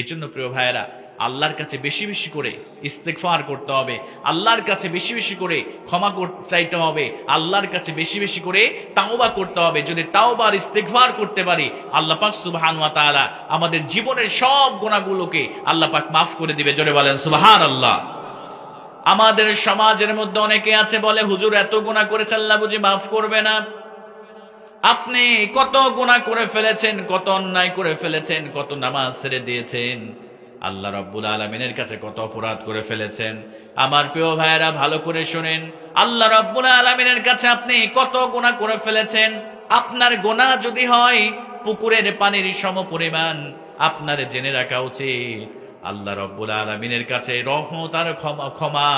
এজন্য প্রিয় ভাইয়েরা, আল্লাহর কাছে বেশি বেশি করে ইস্তেকফার করতে হবে, আল্লাহর কাছে বেশি বেশি করে ক্ষমা চাইতে হবে, আল্লাহর কাছে বেশি বেশি করে তাওবা করতে হবে। যদি তাওবার ইস্তেকফার করতে পারি, আল্লাহ পাক সুবহান ওয়া তাআলা আমাদের জীবনের সব গুণাগুলোকে আল্লাহ পাক মাফ করে দিবে। জোরে বলেন সুবহান আল্লাহ আমাদের সমাজের মধ্যে অনেকে আছে বলে, হুজুর, এত গুণা করেছে, আল্লাহ বুঝি মাফ করবে না। আপনি কত গুণা করে ফেলেছেন, কত অন্যায় করে ফেলেছেন, কত নামাজ ছেড়ে দিয়েছেন। আল্লাহ রব্বুল আলমিনের কাছে কত অপরাধ করে ফেলেছেন। আমার প্রিয় ভাইয়েরা, ভালো করে শোনেন। আল্লাহ রব্বুল আলমিনের কাছে আপনি কত গুণা করে ফেলেছেন? আপনার গোনা যদি হয়, পুকুরের পানির সম পরিমাণ আপনার জেনে রাখা উচিত। আল্লাহ রব্বুল আলমিনের কাছে রহমত আর ক্ষমা ক্ষমা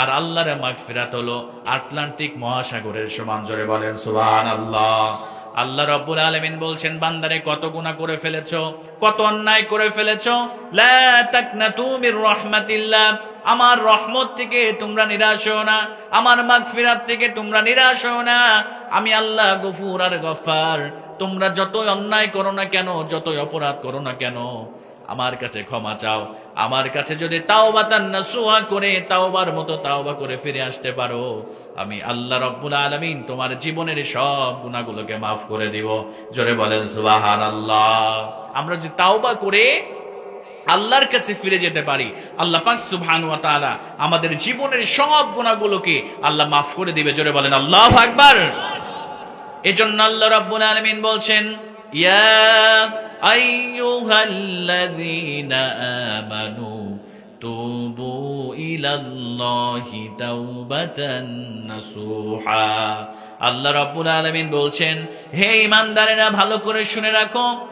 আর আল্লাহর মাগফিরাত হলো আটলান্টিক মহাসাগরের সমান জোরে বলেন সুবহান আল্লাহ আল্লাহ রব্বুল আলমিন বলছেন, বান্দারে কত গুণা করে ফেলেছো, কত অন্যায় করে ফেলেছো। আমার রহমত থেকে তোমরা নিরাশ হও না, আমার মাগফিরাত থেকে তোমরা নিরাশ হও না। আমি আল্লাহ গফুর আর গফার। তোমরা যতই অন্যায় করো না কেন, যতই অপরাধ করো না কেন আমার কাছে ক্ষমা চাও। আমার কাছে যদি তাওবা তান্না সুহা করে তাওবার মতো তাওবা করে ফিরে আসতে পারো, আমি আল্লাহ রব্বুল আলামিন তোমার জীবনের সব গুণাগুলোকে মাফ করে দিব। জোরে বলেন সুবাহান আল্লাহ আমরা যে তাওবা করে আল্লাহর কাছে ফিরে যেতে পারি, আল্লাহ পাক সুবহান ওয়া তাআলা আমাদের জীবনের সব গুণাগুলোকে আল্লাহ মাফ করে দিবে। জোরে বলেন, আল্লাহু আকবার। এজন্য আল্লাহ রাব্বুল আলামিন বলছেন ইয়া আইয়ুহাল্লাযীনা আমানু তুবু ইলাল্লাহি তাওবাতান নাসুহা আল্লাহ রাব্বুল আলামিন বলছেন, হে ঈমানদারেরা, ভালো করে শুনে রাখো।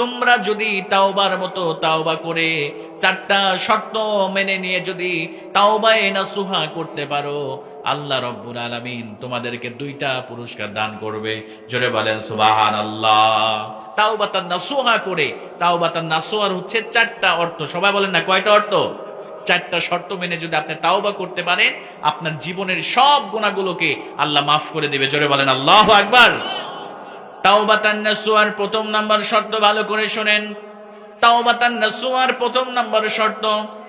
তোমরা যদি তাওবার মতো তাওবা করে চারটা শর্ত মেনে নিয়ে যদি তাওবায়ে নাসুহা করতে পারো, আল্লাহ রব্বুল আলামিন তোমাদেরকে দুইটা পুরস্কার দান করবে। জোরে বলেন সুবাহান আল্লাহ তাওবাতান নাসুহা করে তাও তাওবাতান নাসুহার হচ্ছে চারটা অর্থ। সবাই বলেন না, কয়টা অর্থ? চারটা শর্ত মেনে যদি আপনি তাওবা করতে পারেন, আপনার জীবনের সব গুণাগুলোকে আল্লাহ মাফ করে দিবে। জোরে বলেন, আল্লাহ আকবার। তাওবাতান নাসুয়ার প্রথম নাম্বার শর্ত ভালো করে শোনেন। তাওবাতান নাসুয়ার প্রথম নাম্বার শর্ত,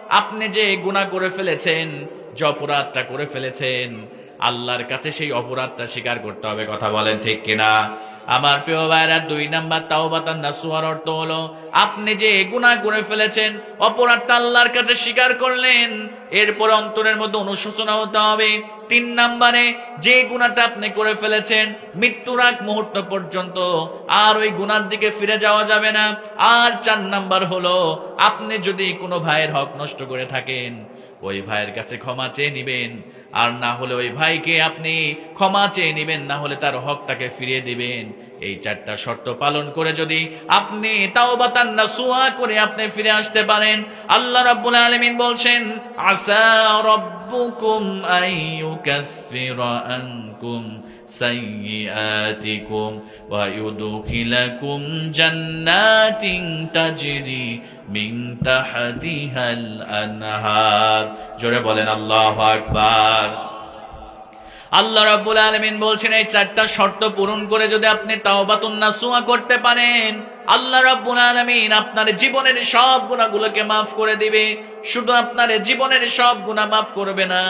আপনি যে গুনাহ করে ফেলেছেন, যে অপরাধটা করে ফেলেছেন, আল্লাহর কাছে সেই অপরাধটা স্বীকার করতে হবে। কথা বলেন ঠিক কিনা? আমার প্রিয় ভাইরা, দুই নাম্বার তাওবাতান নাসুয়ার অর্থ হলো, আপনি যে গুনাহ করে ফেলেছেন, অপরাধটা আল্লাহর কাছে স্বীকার করলেন, এরপর অন্তরের মধ্যে অনুশোচনা হতে হবে। তিন নাম্বারে, যে গুণাটা আপনি করে ফেলেছেন, মৃত্যুর আগ মুহূর্ত পর্যন্ত আর ওই গুনার দিকে ফিরে যাওয়া যাবে না। আর চার নাম্বার হলো, আপনি যদি কোনো ভাইয়ের হক নষ্ট করে থাকেন, ওই ভাইয়ের কাছে ক্ষমা চেয়ে নিবেন। আর না হলে ওই ভাইকে আপনি ক্ষমা চেয়ে নেবেন, না হলে তার হকটাকে ফিরিয়ে দিবেন। এই চারটা শর্ত পালন করে যদি আপনি তাও বাতান না সুয়া করে আপনি ফিরে আসতে পারেন, আল্লাহ রাব্বুল আলামিন বলছেন, আসা রব্বুকুম আইয়ুকাফিরা আনকুম। ওয়া ইউদখিলাকুম জান্নাতিন তাজরি মিন তাহতিহাল আনহার জোরে বলেন, আল্লাহু আকবার। আল্লাহ রাব্বুল আলামিন বলছেন, এই চারটা শর্ত পূরণ করে যদি আপনি তাওবাতুন নাসুয়া করতে পারেন, আল্লাহ রাব্বুল আলামিন আপনার জীবনের সব গুনাহগুলোকে মাফ করে দিবে। শুধু আপনার জীবনের সব গুনাহ মাফ করবে না,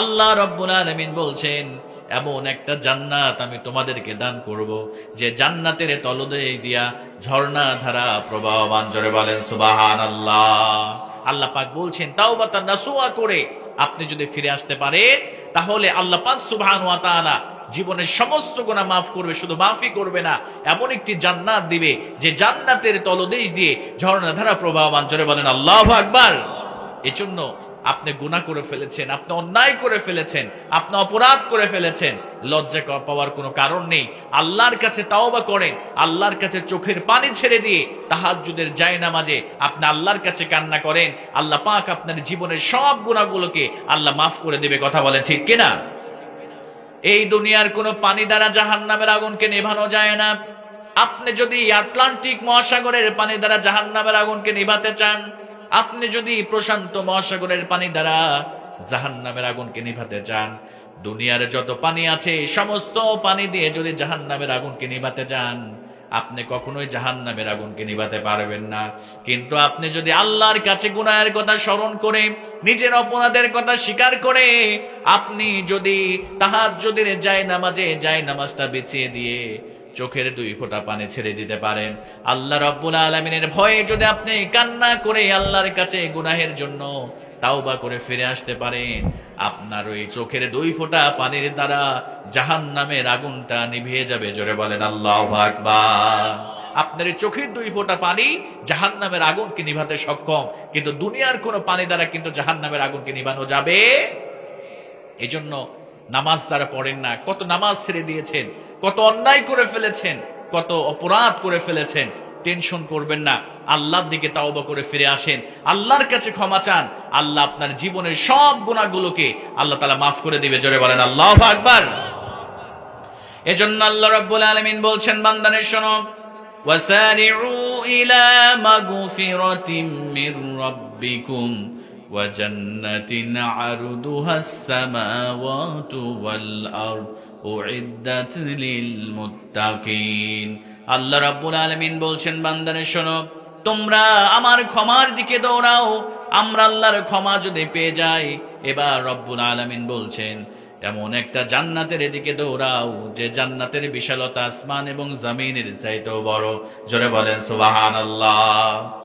আল্লাহ রাব্বুল আলামিন বলছেন এমন একটা জান্নাত আমি তোমাদেরকে দান করব, যে জান্নাতের তলদেশ দিয়া ঝর্ণা ধারা প্রবাহমান। জোরে বলেন সুবাহান আল্লাহ আল্লাহ পাক বলছেন তাও বা তার নাসুয়া করে আপনি যদি ফিরে আসতে পারেন, তাহলে আল্লাহ পাক সুবহান ওয়া তাআলা জীবনের সমস্ত গোনা মাফ করবে, শুধু মাফই করবে না, এমন একটি জান্নাত দিবে, যে জান্নাতের তলদেশ দিয়ে ঝর্ণা ধারা প্রবাহমান। জোরে বলেন, আল্লাহ আকবার। এজন্য আপনি গুনাহ করে ফেলেছেন, আপনি অন্যায় করে ফেলেছেন, আপনি অপরাধ করে ফেলেছেন। লজ্জা পাওয়ার কোনো কারণ নেই। আল্লাহর কাছে তাওবা করেন, আল্লাহর কাছে চোখের পানি ছেড়ে দিয়ে তাহাজ্জুদের যায় নামাজে আপনি আল্লাহর কাছে কান্না করেন। আল্লাহ পাক আপনার জীবনের সব গুণাগুলোকে আল্লাহ মাফ করে দেবে, কথা বলে ঠিক কিনা? এই দুনিয়ার কোনো পানি দ্বারা জাহান নামের আগুনকে নেভানো যায় না। আপনি যদি আটলান্টিক মহাসাগরের পানি দ্বারা জাহান নামের আগুনকে নিভাতে চান আপনি যদি প্রশান্ত মহাসাগরের পানি দ্বারা জাহান নামের আগুনকে নিভাতে চান, দুনিয়ার যত পানি আছে, সমস্ত পানি দিয়ে যদি জাহান নামের আগুনকে নিভাতে চান, আপনি কখনোই জাহান্নামের আগুনকে নিভাতে পারবেন না। কিন্তু আপনি যদি আল্লাহর কাছে গুনাহের কথা স্মরণ করে, নিজের অপরাধের কথা স্বীকার করে, আপনি যদি তাহার যদি যায় নামাজে যায় নামাজটা বেঁচিয়ে দিয়ে চোখের দুই ফোঁটা পানি ছেড়ে দিতে পারেন আল্লাহ রব্বুল আলমিনের ভয়ে যদি আপনি কান্না করে আল্লাহর কাছে গুনাহের জন্য তাওবা করে ফিরে আসতে পারেন, আপনার ওই চোখের দুই ফোঁটা পানির দ্বারা জাহান নামের আগুনটা নিভিয়ে যাবে। জোরে বলেন, আল্লাহ আপনার চোখের দুই ফোঁটা পানি জাহান নামের আগুনকে নিভাতে সক্ষম, কিন্তু দুনিয়ার কোনো পানি দ্বারা কিন্তু জাহান নামের আগুনকে নিভানো যাবে? এই জন্য নামাজ যারা পড়েন না, কত নামাজ ছেড়ে দিয়েছেন কত অন্যায় করে ফেলেছেন কত অপরাধ করে ফেলেছেন টেনশন করবেন না আল্লাহর দিকে তাওবা করে ফিরে আসেন আল্লাহর কাছে ক্ষমা চান আল্লাহ আপনার জীবনের সব গুণাগুলোকে আল্লাহ তালা মাফ করে দিবে জোরে বলেন আল্লাহ আকবার এজন্য আল্লাহ রাব্বুল আলামিন বলছেন বান্দানের শোনো وسارعوا إلى مغفرة من ربكم وجنة عرضها السماوات والأرض أعدت للمتقين আল্লাহ রাব্বুল আলামিন বলছেন বান্দানের শোনো তোমরা আমার ক্ষমার দিকে দৌড়াও আমরা আল্লাহর ক্ষমা যদি পেয়ে যাই এবার রব্বুল আলামিন বলছেন এমন একটা জান্নাতের এদিকে দৌড়াও যে জান্নাতের বিশালতা আসমান এবং জমিনের চাইতেও বড় জোরে বলেন সুবাহান আল্লাহ